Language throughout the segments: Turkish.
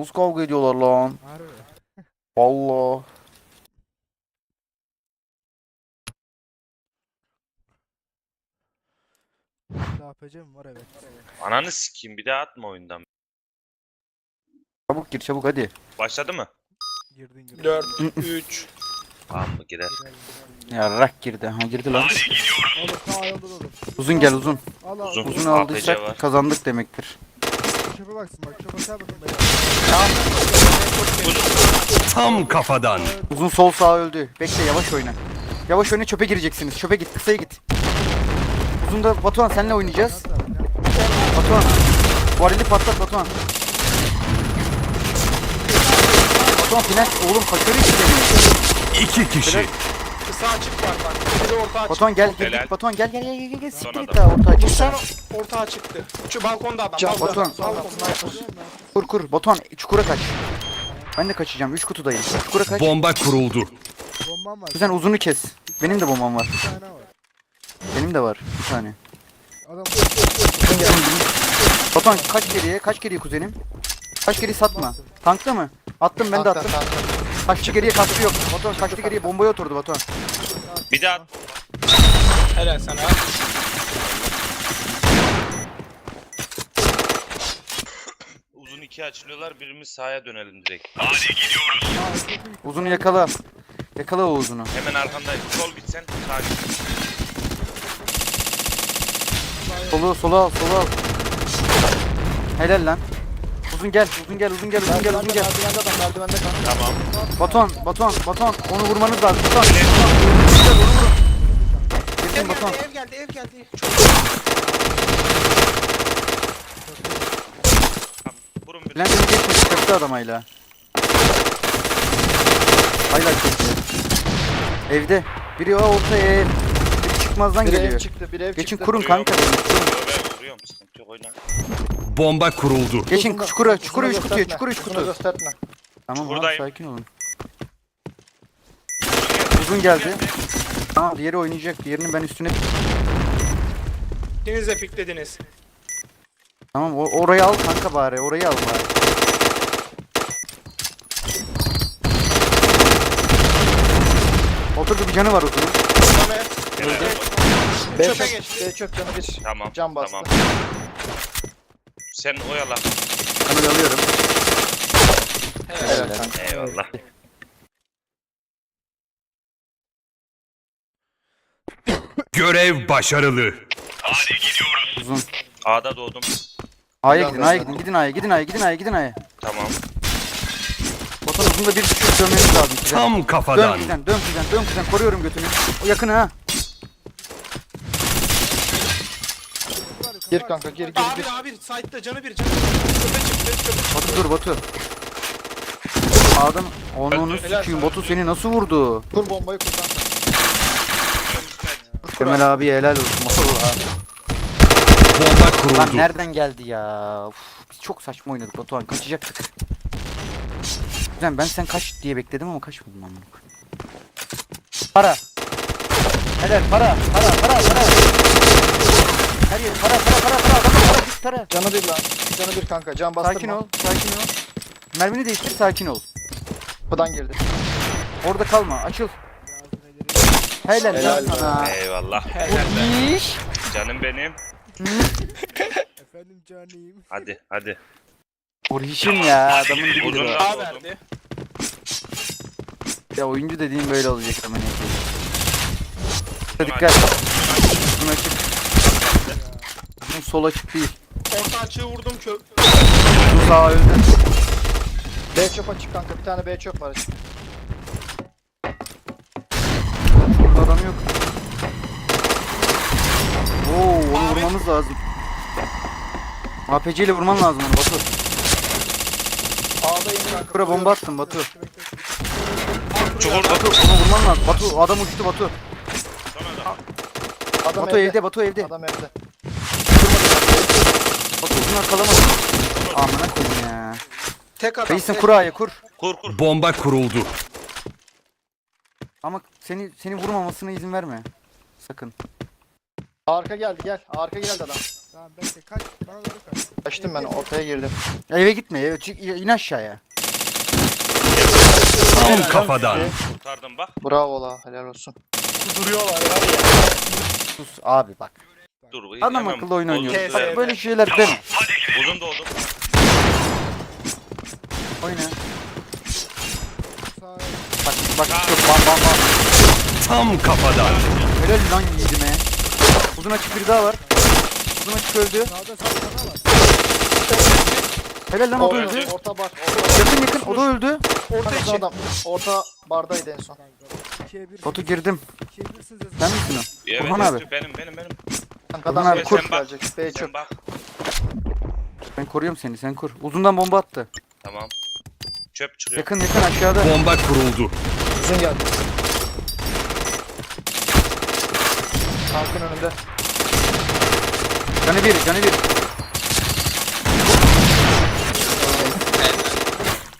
nasıl kavga ediyorlar lan? Harbi. Allah. Daha APC'm var evet. Ananı sikeyim bir daha atma oyundan. Çabuk gir çabuk hadi. Başladı mı? Girdin girdin. 4, 3. Tamam mı girer. Ya rak girdi. Ha girdi lan. Oğlum sağ ayıldır oğlum. Uzun gel uzun. Al al. Uzun. Uzun APC aldıysak var. kazandık demektir. Çöpe baksın bak. Çöpe bakar bakın beyler. Tam kafadan. Uzun sol sağ öldü. Bekle yavaş oyna. Yavaş oyna çöpe gireceksiniz. Çöpe git kısaya git. Uzun da Batuhan senle oynayacağız. Batuhan. Varili patlat Batuhan. Batuhan final oğlum kaçıyor işte. İki kişi. Kısa açık var bak. Biri orta açık. Batuhan gel gel Helal. git Batuhan gel gel gel gel gel siktir git daha orta Bu açık. son orta çıktı. Şu balkonda adam. Can, balkonda. Batuhan. Balkonda. Kur kur Batuhan çukura kaç. Ben de kaçacağım 3 kutudayım. Çukura kaç. Bomba kuruldu. Bombam var. Sen uzunu kes. Benim de bombam var. Bir tane var. Benim de var. Bir tane. Adam Batuhan kaç geriye? Kaç geriye kuzenim? Kaç geriye satma. Tankta mı? Attım ben de attım. Kaçtı geriye kaçtı yok. Batuhan kaçtı geriye bombaya oturdu Batuhan. Bir daha. Helal sana. Uzun iki açılıyorlar birimiz sağa dönelim direkt. Uzunu yakala. Yakala o uzunu. Hemen arkandayım. Sol gitsen sağ git. Solu sola al sola al. Helal lan. Uzun gel uzun gel uzun gel uzun gel uzun gel. Merdivende adam merdivende kan. Tamam. Batuhan Batuhan Batuhan onu vurmanız lazım. Batuhan. Batuhan, onu vurun. Girdim Batuhan. Ev geldi ev geldi. Vurun bir. Bülent'in geçmedi kaçtı adam hala. Hala kaçtı. Evde. Biri o orta ev. Biri çıkmazdan Bir ev geliyor. çıktı bir ev Geçin çıktı. kurun Vuruyorum. kanka. benim. Vuruyorum, vuruyorum. Sıkıntı yok oyna. Bomba kuruldu. Geçin çukura çukura 3 kutuya çukura 3 uzunu kutu. gösterme. Tamam abi sakin olun. Uzun geldi. Tamam diğeri oynayacak. Diğerini ben üstüne İkiniz de piklediniz. Tamam o, orayı al kanka bari. Orayı al bari. Oturdu bir canı var Helal. B Çöpe çöp geçti. B çöp canı bir. Tamam. Can bastı. Tamam. Sen oyala. Kanı alıyorum. Helal. Eyvallah. Görev başarılı. Uzun. A'da doğdum. A'ya gidin, A'ya gidin, gidin A'ya, gidin A'ya, gidin A'ya, gidin A'ya. Tamam. Batan uzunda bir düşük dönmeniz lazım size. Tam Dön kafadan. kuzen, dön kuzen, dön kuzen. Koruyorum götünü. O yakın ha. Gir kanka gir gir Abi gir. abi site'da canı bir canı bir. Çöpe çıktı çöpe Batu dur Batu. A'dan onu onu Helal sikiyim. Batu seni nasıl vurdu? Kur bombayı kur kanka. Kemal abi helal olsun. Vallahi. Bomba Lan kuruldu. nereden geldi ya? Uf, biz çok saçma oynadık Batuhan. Kaçacaktık. Güzel ben sen kaç diye bekledim ama kaçmadın amına koyayım. Para. Helal para, para, para, para. Her yer para, para, para, para, adamın para, git para. Canı bir lan. Canı bir kanka. Can bastırma. Sakin ol, sakin ol. Mermini değiştir, sakin ol. Kapıdan girdi. Orada kalma, açıl. Helal, Helal lan sana. Eyvallah. Bu iş. Canım benim. Efendim canım. Hadi hadi. Orhişim ya, adamın doğdum. verdi. Ya oyuncu dediğim böyle olacak ama ne Dikkat. Uzun açık. Uzun sol açık değil. Orta açığı vurdum çöp. Uzun sağ öldü. B çöp açık kanka. Bir tane B çöp var açık. Burada adam yok. Oo, onu vurmamız lazım. APC ile vurman lazım onu Batu. A'dayım kanka. Bura bomba attım Batu. Çukurda. Batu onu vurman lazım. Batu adam uçtu Batu. Adam Batu evde, Batu evde. Adam evde. Batu uzun kalamadı. Amına koyayım ya. Tek adam. Reisin tek. kur A'ya kur. Kur kur. Bomba kuruldu. Ama seni seni vurmamasına izin verme. Sakın. Arka geldi gel. Arka geldi adam. Tamam bekle kaç. Bana doğru kaç. Kaçtım ben ortaya girdim. Eve gitme eve çık in aşağıya. Tam kafadan. Kurtardım bak. Bravo la helal olsun. Duruyorlar var ya. Sus abi bak. Dur. Adam hemen akıllı oyun bozuldu oynuyoruz. böyle şeyler deme. Uzun doğdum. Oyna. Bak bak çok bam bam bam. Tam kafadan. Helal lan yiğidime. Uzun açık biri daha var. Uzun açık öldü. sağda sağda sana var. Helal lan o da öldü. orta bak. Yakın yakın o da öldü. Orta içi. adam. Orta bardaydı en son. Kanka. 2'ye 1. Batu girdim. 2'ye 1 siz yazın. Sen misin o? Evet, Orhan abi. benim benim benim. Kankadan Orhan B abi, çok kur. gelecek. B Sen bak. Ben koruyorum seni sen kur. Uzundan bomba attı. Tamam. Çöp çıkıyor. Yakın yakın aşağıda. Bomba kuruldu. Uzun geldi. Tankın önünde. Canı bir canı bir.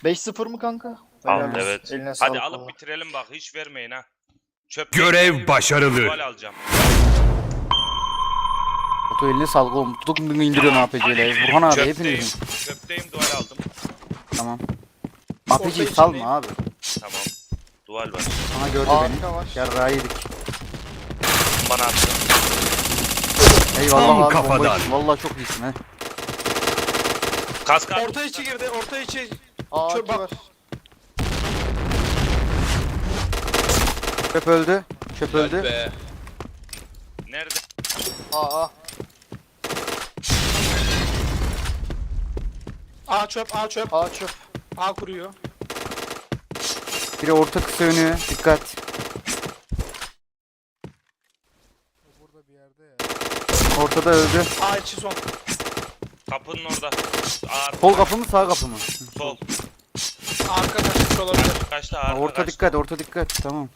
5-0 mı kanka? Aldı Helal olsun. evet. Eline Hadi alıp bitirelim bak hiç vermeyin ha. Çöp Görev başarılı. Gol alacağım. Batu eline sağlık oğlum. Tutuk bunu indiriyorsun APC'yle. Burhan abi Çöpteyim. hepinizin. Çöpteyim duvar aldım. Tamam. APC'yi içindeyim. salma abi. Tamam. Duvar var. Aha gördü beni. Arka var. Yarrağı yedik. Bana attı. Eyvallah Tam abi kafadan. bomba için. Vallahi çok iyisin he. Kask. Orta içi girdi. Orta içi. A Çöp bak. var. Çöp öldü. Çöp öldü. Nerede? A A. A çöp. A çöp. A çöp. A kuruyor. Biri orta kısa önü. Dikkat. O burada bir yerde ya. Ortada öldü. A içi son. Kapının orada. Ağır. Sol kapı mı sağ kapı mı? Sol. Arka kaçmış olabilir. Kaçtı Ha, ağır. orta dikkat orta dikkat. Tamam.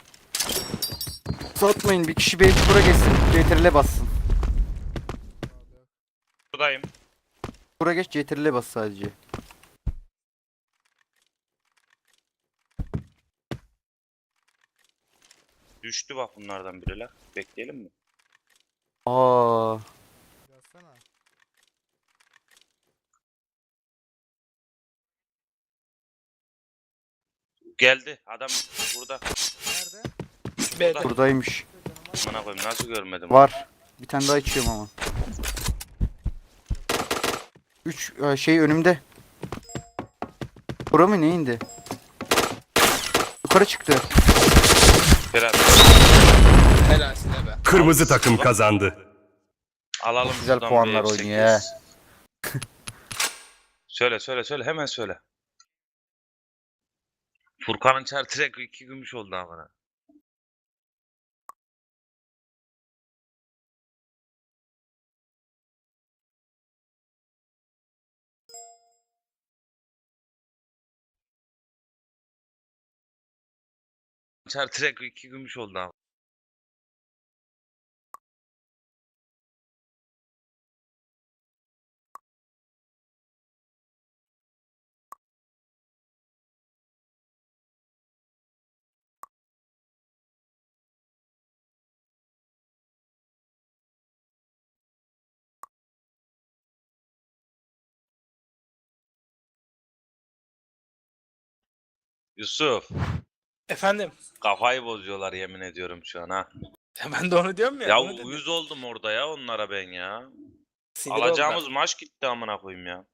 Satmayın bir kişi B çukura geçsin. CTRL'e bassın. Buradayım. Çukura geç CTRL'e bas sadece. Düştü bak bunlardan biri la. Bekleyelim mi? Aa. Yazsana. Geldi. Adam burada. Nerede? B'de. Buradaymış. Amına koyayım nasıl görmedim? Var. Bir tane daha içiyorum ama. 3 şey önümde. Bura mı ne indi? Yukarı çıktı. Ferhat. Helalsin be. Kırmızı takım kazandı. Alalım Çok güzel şuradan puanlar bir oynuyor F8. söyle söyle söyle hemen söyle. Furkan'ın çar trek iki gümüş oldu amına. Çar trek iki gümüş oldu ama. Yusuf, Efendim. kafayı bozuyorlar yemin ediyorum şu an ha. Ya ben de onu diyorum ya. Ya onu dedim. uyuz oldum orada ya onlara ben ya. Sinir Alacağımız oldular. maç gitti amına koyayım ya.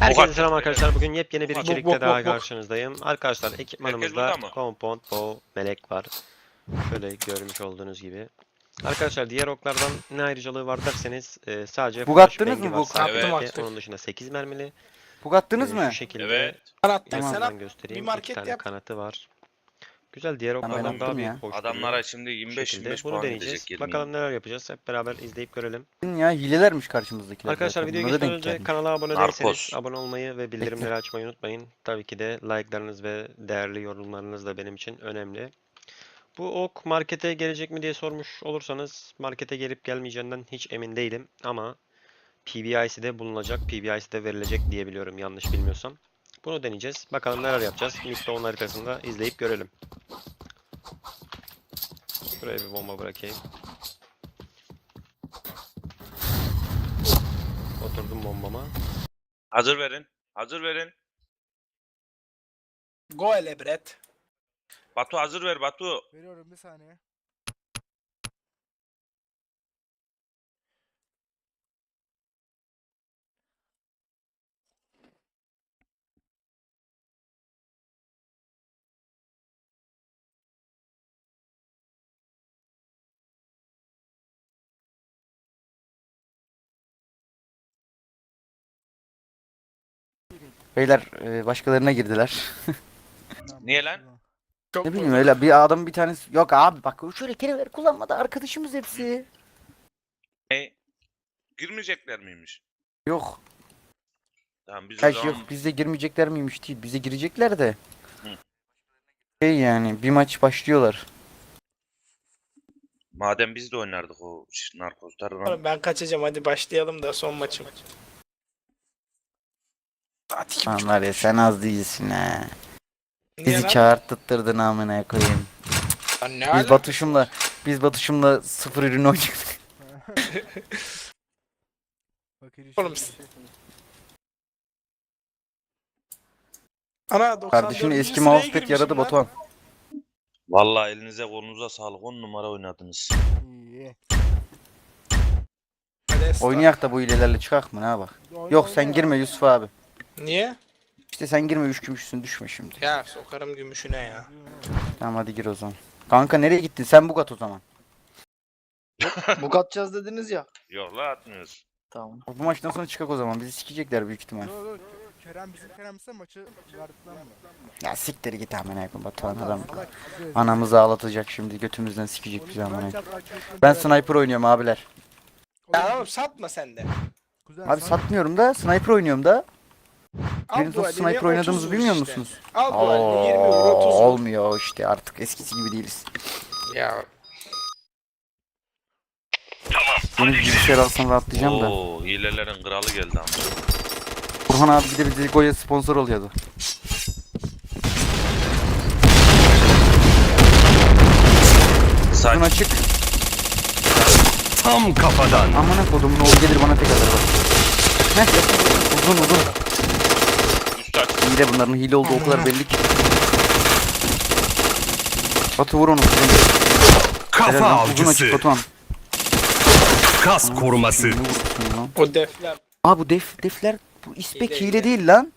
Herkese selam arkadaşlar. Bugün yepyeni bir Bok, içerikte bok, daha bok, bok. karşınızdayım. Arkadaşlar ekipmanımızda burada mı? Compound Bow Melek var. Şöyle görmüş olduğunuz gibi. Arkadaşlar diğer oklardan ne ayrıcalığı var derseniz e, sadece Bug flash attınız mı var bug? sadece. Evet. Attım, Onun dışında 8 mermili. Bug attınız E, mı? Şu şekilde Evet. Sen attın. Tamam. Sen göstereyim. Bir market İki tane yap. kanatı var. Güzel diğer Ben oklardan daha yaptım büyük ya. boş Adamlara duruyor. şimdi Bu 25 şekilde 25 bunu puan deneyeceğiz. gidecek 20. Bakalım neler yapacağız. Hep beraber izleyip görelim. Ya hilelermiş karşımızdakiler. Arkadaşlar zaten. videoya Bunlara geçmeden denk önce gelmiş. kanala abone Narkoz. değilseniz abone olmayı ve bildirimleri açmayı unutmayın. Tabii ki de like'larınız ve değerli yorumlarınız da benim için önemli. Bu ok markete gelecek mi diye sormuş olursanız markete gelip gelmeyeceğinden hiç emin değilim ama PBIC'de bulunacak, PBIC'de verilecek diye biliyorum yanlış bilmiyorsam. Bunu deneyeceğiz. Bakalım neler yapacağız. Midstone haritasında izleyip görelim. Buraya bir bomba bırakayım. Oturdum bombama. Hazır verin. Hazır verin. Go hele Brett. Batu hazır ver Batu. Veriyorum bir saniye. Beyler e, başkalarına girdiler. Niye lan? Çok ne bileyim öyle bir adam bir tanesi. Yok abi bak şöyle kelimeler kullanmadı arkadaşımız hepsi. Ne? Girmeyecekler miymiş? Yok. Tamam biz o Ya zaman yok bize girmeyecekler miymiş değil. Bize girecekler de. Hı. Şey yani bir maç başlıyorlar. madem biz de oynardık o ş- narkozlarla. Oğlum ben kaçacağım hadi başlayalım da son maçım. Lan var ya sen az değilsin ha. Bizi çağırttırdın amına koyayım. Lan ne Biz? Batuş'umla biz Batuş'umla sıfır ürün oynadık. Fakir Oğlum, yapıyor. Ana 94. Kardeşinin eski sıraya mousepad girmişim yaradı lan. Batuhan. Vallahi elinize kolunuza sağlık. 10 numara oynadınız. İyi. Hadi. Oynayak da bu hilelerle çıkak mı ne bak. Oyna, Yok sen oyna. girme Yusuf abi. Niye? İşte sen girme üç gümüşsün düşme şimdi. Ya sokarım gümüşüne ya. Tamam hadi gir o zaman. Kanka nereye gittin? Sen Bugat o zaman. Buk atacağız dediniz ya. Yok la atmıyoruz. Tamam. Bu maçtan sonra çıkak o zaman. Bizi sikecekler büyük ihtimal. Yok yok. Kerem bizim Kerem'se maçı verdik lan mı? Ya siktir git amına koyayım Batuhan adam. Anamızı ağlatacak şimdi götümüzden sikecek bizi amına ben koyayım. Ben sniper oynuyorum abiler. Ya oğlum satma sen de. Kuzen, Abi satmıyorum da sniper oynuyorum da. Al Biriniz sniper 30 oynadığımızı bilmiyor işte. musunuz? Oo, halini 20 vur 30 vur. olmuyor işte artık eskisi gibi değiliz. Ya Yeni bir bilgisayar alsam rahatlayacağım da. Oo, hilelerin kralı geldi ama. Burhan abi bir de bize Goya sponsor oluyordu. Saç. Uzun açık. Tam kafadan. Amına kodumun oğlu gelir bana tek atar bak. Heh. Uzun uzun. Hile bunların hile olduğu o kadar belli ki. Batu vur onu. Kafa Helal açık avcısı. Batuhan. Kas koruması. O defler. Aa bu def defler bu ispek Hile, hile, değil lan.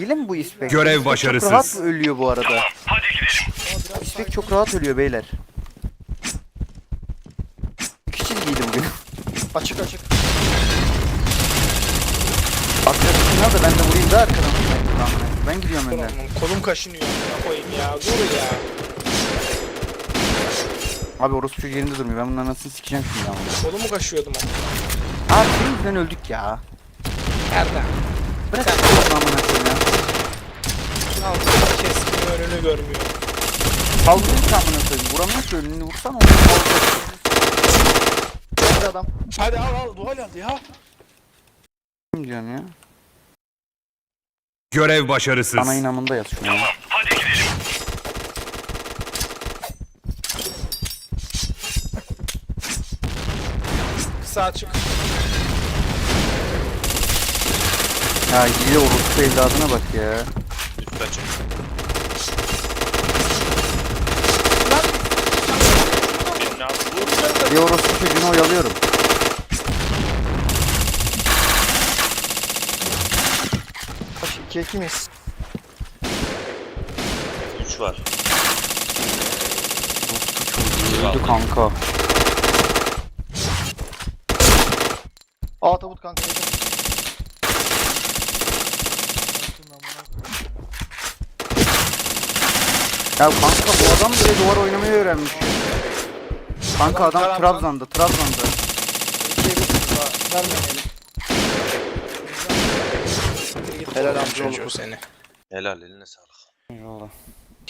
Hile mi bu ispek? Görev İspek başarısız. Çok rahat ölüyor bu arada. İspek çok rahat ölüyor beyler. İki çizgiydi bugün. Açık açık. Arkadaşına da ben de vurayım da arkadan. Ben gidiyorum önden. Kolum kaşınıyor. Ne koyayım ya. Dur ya. Abi orospu çocuğu yerinde durmuyor. Ben bunun anasını sikeceğim şimdi ama. Kolumu kaşıyordum ama. Abi senin yüzünden öldük ya. Nerede? Bırak şu amına koyayım ya. Altın keskin önünü görmüyor. Saldırın ki amına koyayım. Vuramıyor ki önünü vursan onu. Geldi adam. Hadi al al dual al ya. Kim diyorsun ya? Görev başarısız. Ana inamında yaz şunu ya. Kısa açık. Ya hile orospu evladına bak ya. Üst aç. Birini al. Vur. Bir orospu çocuğunu oyalıyorum. Kaç 2 2 miyiz? 3 var. Öldü kanka. Aa tabut kanka. Ya kanka bu adam bile duvar oynamayı öğrenmiş. Kanka Adam adam Trabzon. Trabzon'da, Trabzon'da. 2'ye 1 daha. Vermeyelim. Helal amcaoğlu. çocuğu seni. Helal eline sağlık. Eyvallah.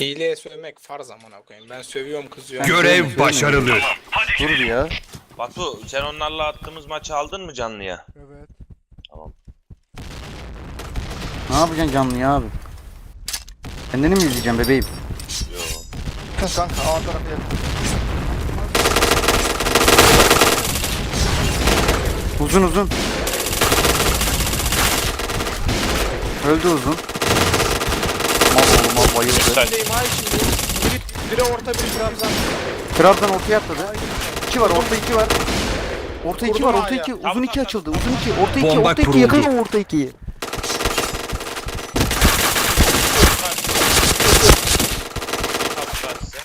Hileye sövmek farz amına koyayım. Ben sövüyorum kızıyorum. Görev başarılı. Dur bir ya. Batu sen onlarla attığımız maçı aldın mı canlıya? Evet. Ne yapacaksın canlı ya abi? Kendini mi izleyeceğim bebeğim? Yo. Kanka A tarafı yakın. Uzun uzun. Öldü uzun. Mal mal bayıldı. Sen Şimdiyim ay şimdi. Biri, biri orta biri Trabzon. Trabzon ortaya atladı. İki var orta iki var. Orta iki Vurdum var orta iki. Uzun iki açıldı. Uzun iki. Orta iki. Bomba Orta iki. kuruldu. Yakın orta ikiyi. kaptılar size.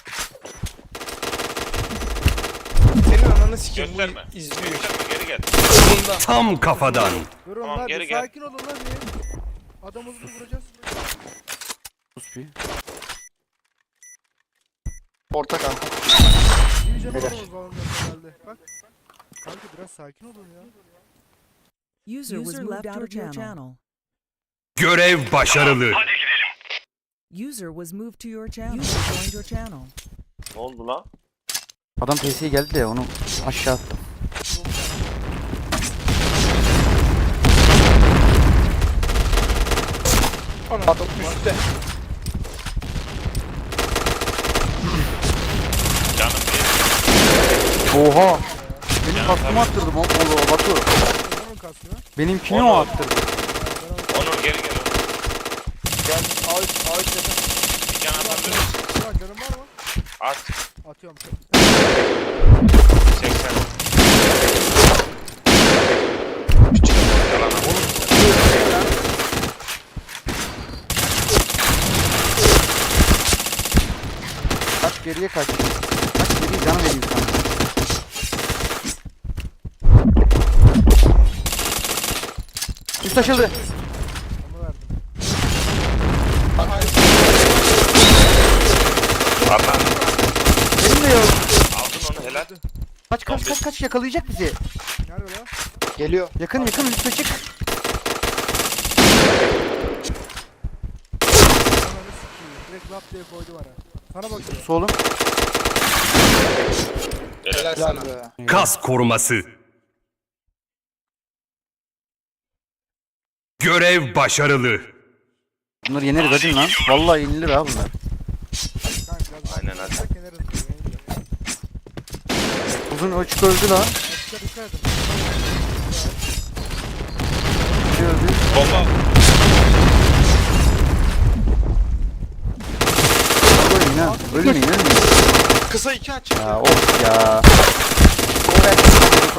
Senin ananı sikeyim. Gösterme. Bu izliyor. Gösterme geri gel. Tam kafadan. Durun Tamam, lan geri gel. sakin olun lan bir. Adamımızı vuracağız. Sus bir. Orta kanka. Bir canı var Helal. o zaman herhalde. Bak. Kanka biraz sakin olun ya. User was moved out of your channel. Görev başarılı. User was moved to your channel. User joined your channel. Ne oldu lan? Adam PS'ye geldi de onu aşağı attı. Adam üstte. Canım. Oha. Benim kaskımı attırdım o o Batu. Onun kasıyor. Benimkini o attırdı. Onur geri gel. Gel A3 A3 yakın. Bir can atabiliriz. Ulan canın var mı? At. Atıyorum. 80. Yalan Kaç geriye kaç. Kaç geriye can vereyim sana. Üst açıldı. Allah. Benim de yok. Aldın onu helal. Kaç kaç kaç kaç yakalayacak bizi. Nerede lan? Geliyor. Yakın yakın üste çık. Ananı sikeyim. Direkt lap diye koydu bana. Sana bakıyorum. Solum. Helal Gel sana. be. Kas koruması. Görev başarılı. Bunları yeneriz hadi lan. Vallahi yenilir abi bunlar. Aynen, hadi. Uzun ölçük öldü lan. Dikkat edin. Bomba. Ha. Ölmeyin ölmeyin. Kısa iki açık. Ya of ya.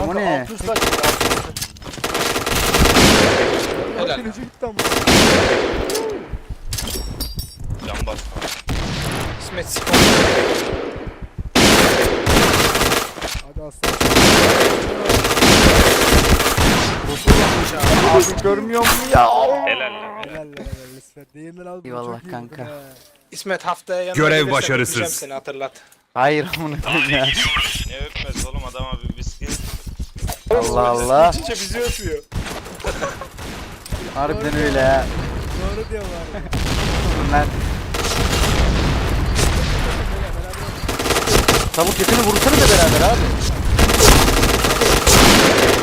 O ne? Alt üst açıldı. alt üst. Helal. Helal. Can bas. İsmet Spor. Hadi aslan. Abi görmüyor mu ya? Helal. Helal. Helal helal İsmet. Değerinden al. Eyvallah kanka. İsmet haftaya yanına Görev başarısız. öpeceğim Seni hatırlat. Hayır amına koyayım ya. Ne öpmez oğlum adama bir viski. Allah Allah. İçince bizi öpüyor. Harbiden öyle ha. Doğru diyor var. Bunlar. Tavuk yakını vursana da beraber abi.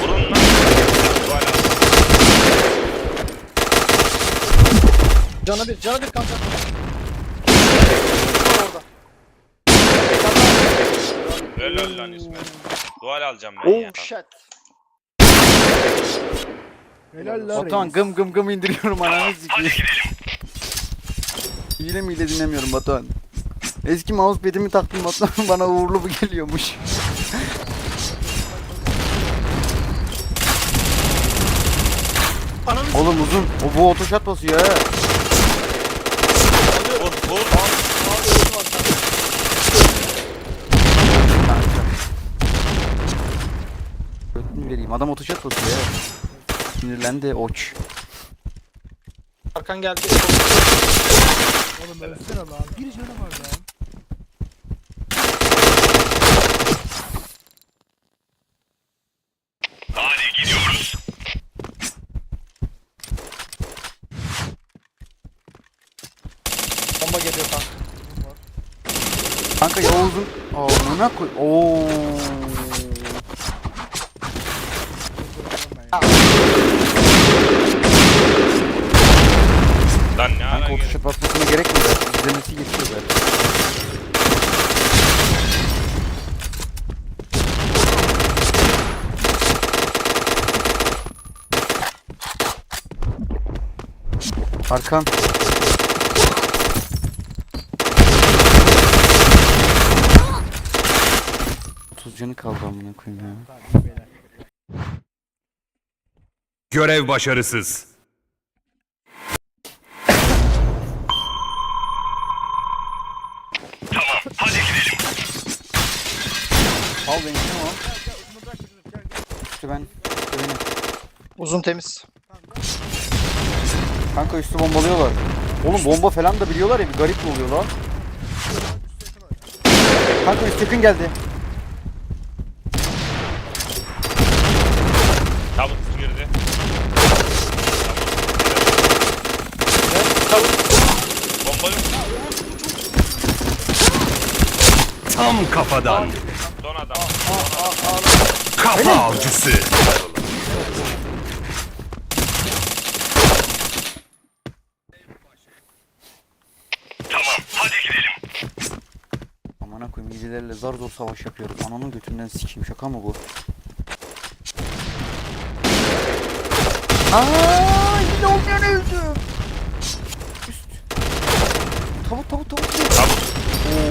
Vurun lan. Bir, canı bir kanka. Helal lan İsmet. Duvar alacağım ben ya. Oh shit. Helal lan. Batuhan reis. gım gım gım indiriyorum ananı sikeyim. Hile mi hile dinlemiyorum Batuhan. Eski mousepad'imi taktım Batuhan bana uğurlu bu geliyormuş. Oğlum uzun. O bu otoşat basıyor ha. Vereyim. Adam otoşat basıyor ya. Sinirlendi oç. Arkan geldi. Oğlum ölsene lan. Bir canı var lan. Bomba geliyor kanka. Kanka Yavuz'un... Aa ne koy... Oo. Lan ne ara Kanka o tuşa basmasına gerek mi? var? İzlemesi geçiyor zaten. Arkan. Tuz canı kaldı amına koyayım ya. Görev başarısız. Yusuf gel gel. Üstü ben. Üstü benim. Uzun temiz. Tamam. Kanka üstü bombalıyorlar. Oğlum bomba falan da biliyorlar ya bir garip mi oluyor lan? Kanka üst yakın geldi. Tabut girdi. Bomba yok. Tam kafadan. Adam. Kafa avcısı. Amına koyayım gibilerle zar zor savaş yapıyoruz. Ananın götünden sikeyim şaka mı bu? Aa yine olmayan öldü. Üst. Tavuk tavuk tavuk.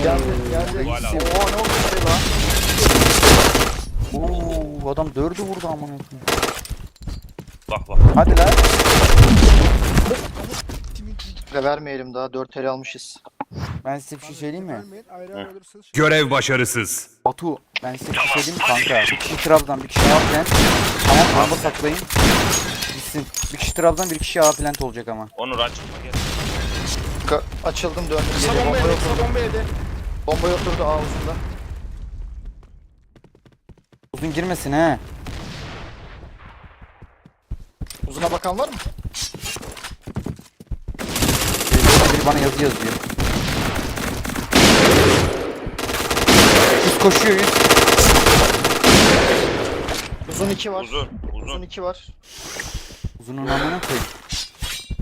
Geldi geldi. Hala. Oha ne oldu şey lan? Oo adam dördü vurdu amına koyayım. Bak bak. Hadi lan. Ve vermeyelim daha 4 el almışız. Ben size bir şey söyleyeyim mi? Görev başarısız. Batu ben size bir şey söyleyeyim mi kanka? Bir kişi Trabzon bir kişi A plant. Tamam bomba saklayın. Gitsin. Bir kişi Trabzon bir kişi A plant olacak ama. Onur açma gel. Ka- açıldım döndüm Kısa bomba yedi, kısa bomba yedi. Bomba oturdu A uzunda. Uzun girmesin he. Uzuna bakan var mı? Biri bana yazı yazıyor. Üst koşuyor üst. Uzun 2 var. Uzun. Uzun Uzun. 2 var. Uzunun amına koyayım.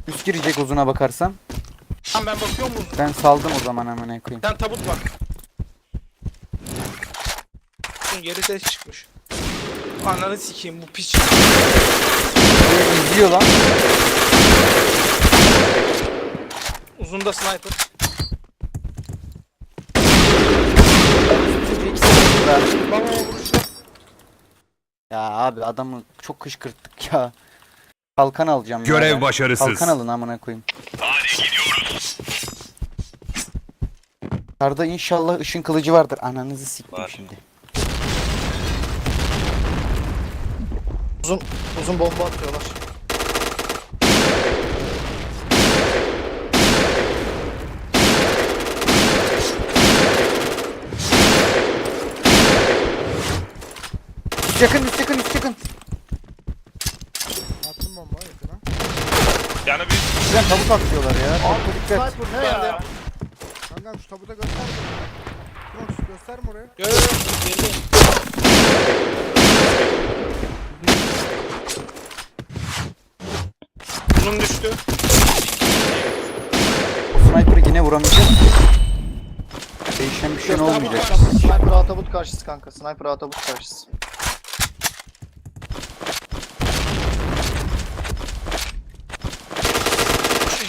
Üst girecek uzuna bakarsam. Tamam ben bakıyor muyum? Ben saldım o zaman amına koyayım. Sen tabut bak. Uzun geri ses çıkmış. Ananı sikeyim bu piç. Böyle izliyor lan. Uzunda sniper. Ya abi adamı çok kışkırttık ya. Kalkan alacağım ya. Görev ben. başarısız. Kalkan alın amına koyayım. Hadi gidiyoruz. Karda inşallah ışın kılıcı vardır. Ananızı siktim Var. şimdi. Uzun uzun bomba atıyorlar. Yakın üst yakın üst yakın. attım bomba yakına. Yani bir Güzel tavuk atlıyorlar ya. Tavuk dikkat. Sniper ne ya? Kankam şu tabuta göster. Kronos göster mi oraya? Yo yo yo. Geri. Uzun düştü. O sniper'ı yine vuramayacak. Değişen bir şey olmayacak. Sniper atabut karşısı kanka. Sniper atabut karşısı.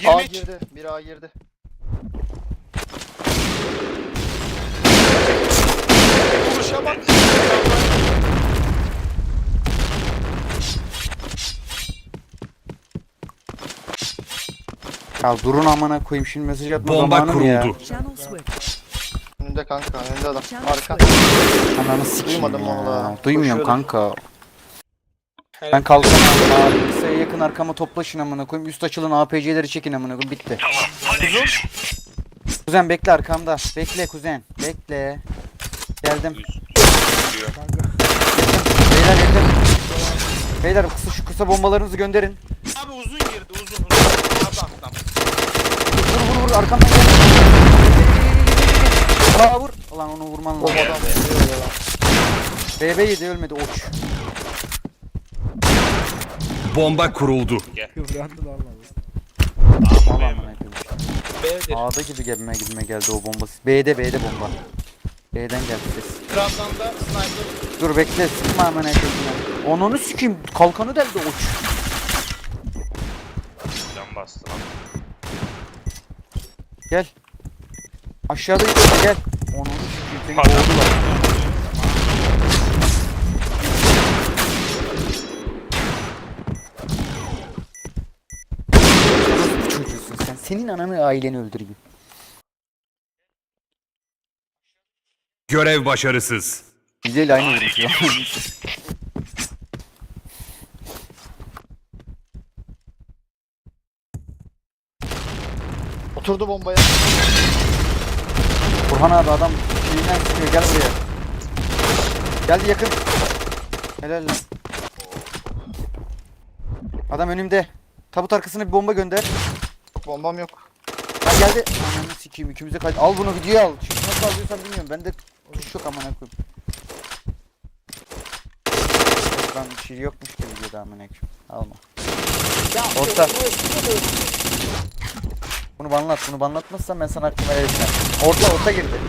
A girdi. Bir A girdi. Vuruşa Ya durun amına koyayım şimdi mesaj atma Bomba zamanı mı ya? kuruldu. Channel switch. Önünde kanka. Önünde adam. Arka. Ananı sikeyim Duymadım ya. vallahi. Duymuyorum kanka. Ben kalkamam. Abi Kısaya yakın arkama toplaşın amına koyayım. Üst açılın APC'leri çekin amına koyayım. Bitti. Kuzen bekle arkamda. Bekle kuzen. Bekle. Geldim. Beyler yakın. Beyler kısa şu kısa bombalarınızı gönderin. Abi uzun girdi uzun uzun. Abi atlam. Vur vur vur arkamdan gel. Aa vur. Ulan onu vurman lazım. Bombadan BB yedi ölmedi oç. Bomba kuruldu. Kıvrandı lan mi? koyayım. B'dir. A'da gibi gelme gibime geldi o bomba. B'de B'de bomba. B'den geldi ses. Trabzon'da sniper. Dur bekle sıkma amına koyayım. Onunu sikeyim. Kalkanı deldi uç. Can bastı lan. Gel. Aşağıda yukarı gel. Onunu sikeyim seni Pardon. boğdular. Orospu çocuğusun sen. Senin ananı aileni öldüreyim. Görev başarısız. Güzel aynı vurmuş. Oturdu bombaya. Burhan abi adam şeyinden sıkıyor gel buraya. Geldi yakın. Helal lan. Adam önümde. Tabut arkasına bir bomba gönder. Bombam yok. Ha geldi. Ananı sikeyim ikimize kaydı. Al bunu videoya al. Şimdi nasıl alıyorsan bilmiyorum. Bende tuş yok amına koyayım. Lan bir şey yokmuş gibi videoda amına koyayım. Alma. Orta. Bunu banlat. Bunu banlatmazsan ben sana hakkımı veririm. Orta orta girdi.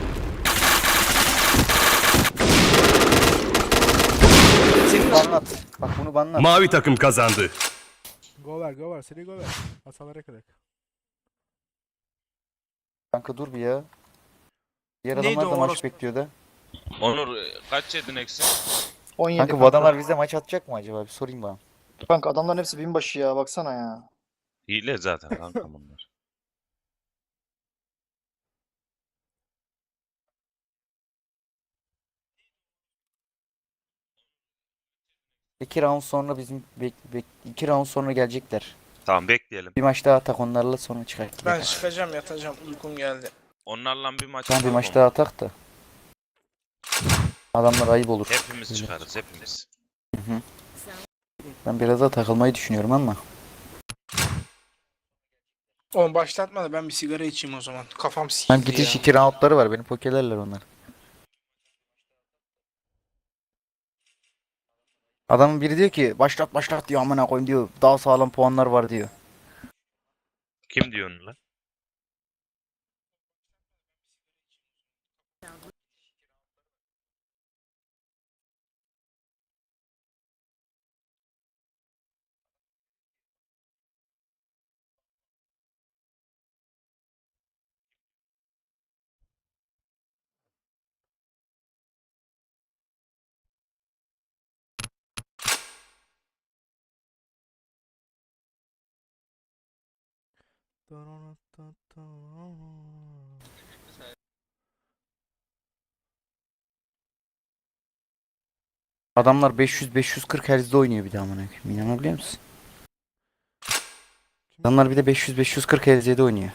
Senin Banlat. Bak bunu banlat. Mavi takım kazandı. Go ver go ver seri go ver. Hasalara kadar. Kanka dur bir ya. Diğer Neydi adamlar da o maç bekliyor da. Onur e, kaç yedin eksi? 17 Kanka bu adamlar bize maç atacak mı acaba? Bir sorayım bana. Kanka adamların hepsi binbaşı ya baksana ya. Hile zaten kanka bunlar. İki round sonra bizim bek, bek, iki round sonra gelecekler. Tamam bekleyelim. Bir maç daha atak onlarla sonra çıkar. Ben çıkacağım yatacağım uykum geldi. Onlarla bir maç Ben bir maç daha atak da. Adamlar ayıp olur. Hepimiz çıkarız hepimiz. Ben biraz daha takılmayı düşünüyorum ama. Oğlum başlatma da ben bir sigara içeyim o zaman. Kafam Ben sikildi gidiş ya. iki roundları var. Beni pokelerler onlar. Adamın biri diyor ki başlat başlat diyor amına koyayım diyor. Daha sağlam puanlar var diyor. Kim diyor onu lan? Adamlar 500-540 Hz'de oynuyor bir de amına koyayım. İnanabiliyor musun? Adamlar bir de 500-540 Hz'de oynuyor.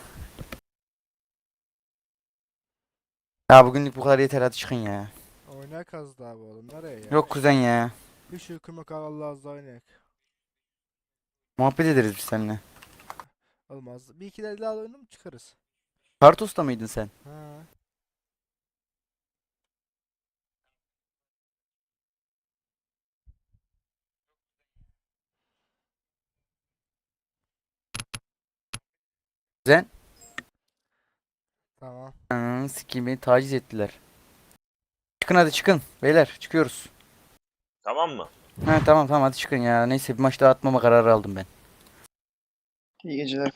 Ya bugünlük bu kadar yeter hadi çıkın ya. Oynayak az daha bu oğlum. Nereye ya? Yok kuzen ya. Hiç uykum yok abi Allah az daha oynayak. Muhabbet ederiz biz seninle. Olmaz. Bir iki de daha oynayalım çıkarız. Kartos'ta mıydın sen? Ha. Kuzen? Tamam. Sikeyim beni taciz ettiler. Çıkın hadi çıkın. Beyler çıkıyoruz. Tamam mı? Ha tamam tamam hadi çıkın ya. Neyse bir maç daha atmama kararı aldım ben. İyi geceler.